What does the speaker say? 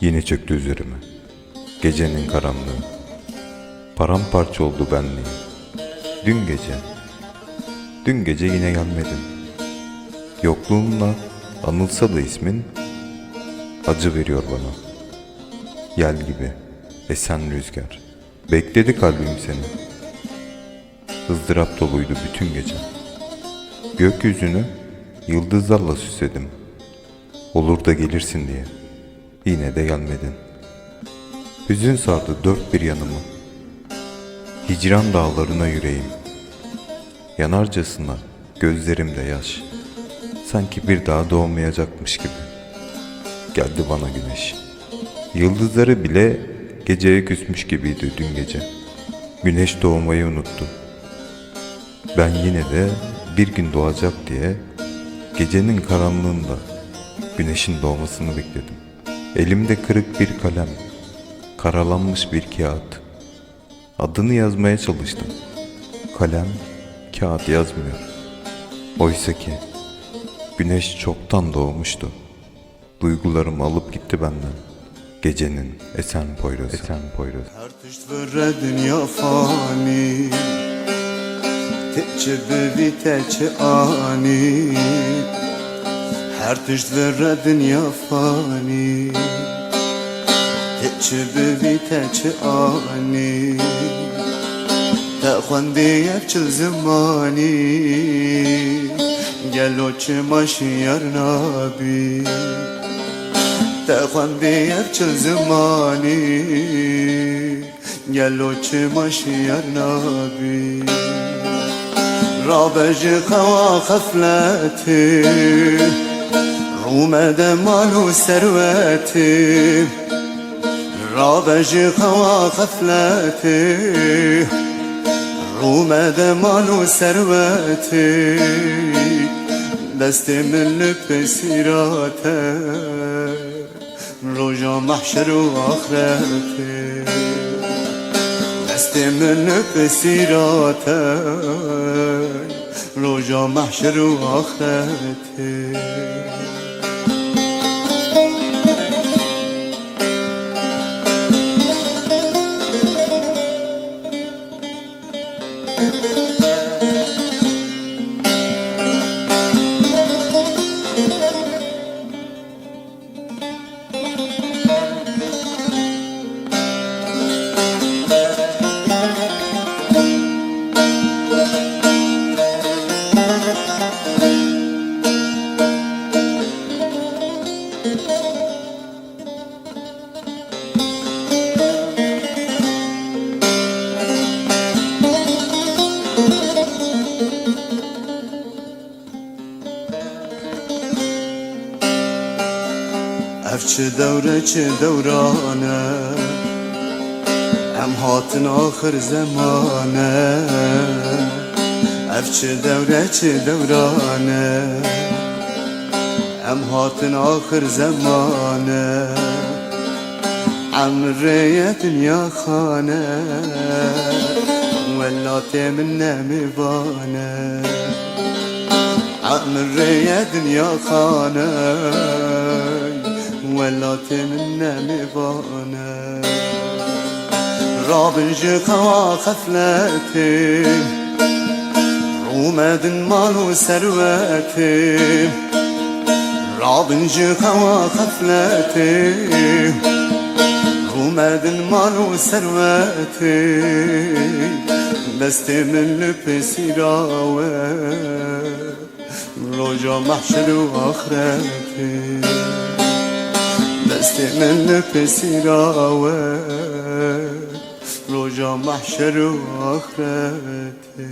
Yine çöktü üzerime. Gecenin karanlığı. Paramparça oldu benliğim. Dün gece. Dün gece yine gelmedin. Yokluğunla anılsa da ismin acı veriyor bana. Yel gibi esen rüzgar. Bekledi kalbim seni. ızdırap doluydu bütün gece. Gökyüzünü yıldızlarla süsledim. Olur da gelirsin diye. Yine de gelmedin. Hüzün sardı dört bir yanımı. Hicran dağlarına yüreğim. Yanarcasına gözlerimde yaş. Sanki bir daha doğmayacakmış gibi. Geldi bana güneş. Yıldızları bile geceye küsmüş gibiydi dün gece. Güneş doğmayı unuttu. Ben yine de bir gün doğacak diye gecenin karanlığında güneşin doğmasını bekledim. Elimde kırık bir kalem, karalanmış bir kağıt. Adını yazmaya çalıştım. Kalem kağıt yazmıyor. Oysa ki güneş çoktan doğmuştu. Duygularım alıp gitti benden. Gecenin esen poyrazı. Esen poyrazı. Vere dünya fani Тече беви тече ани Her tüş zerre dünya fani. Teçi bevi teçi ani. Tekhan diyek çıl zimani Gel o çimaş yer nabi. Tekhan diyek çıl zimani Gel o çimaş yer nabi. رابج خوا خفلاتي روما مال سرواتي رابج خوا خفلاتي روما مال سرواتي دست من پسیراته روجا محشر و آخرتي دست من پسیراته روجا محشر و آخرته. thank چه دوره چه دورانه ام هاتن آخر زمانه اف چه دوره چه دورانه ام هاتن آخر زمانه عمري دنيا خانه ولا تمنى مبانه عمري دنيا خانه ولا تمنى مبانه رابن جخوا خفلتي رومد مال وثروتي رابن جخوا خفلتي رومد مال وثروتي بس من لبسي راوي رجا محشر وآخرتي استئمن نفسي راوات رجع محشر واخرتي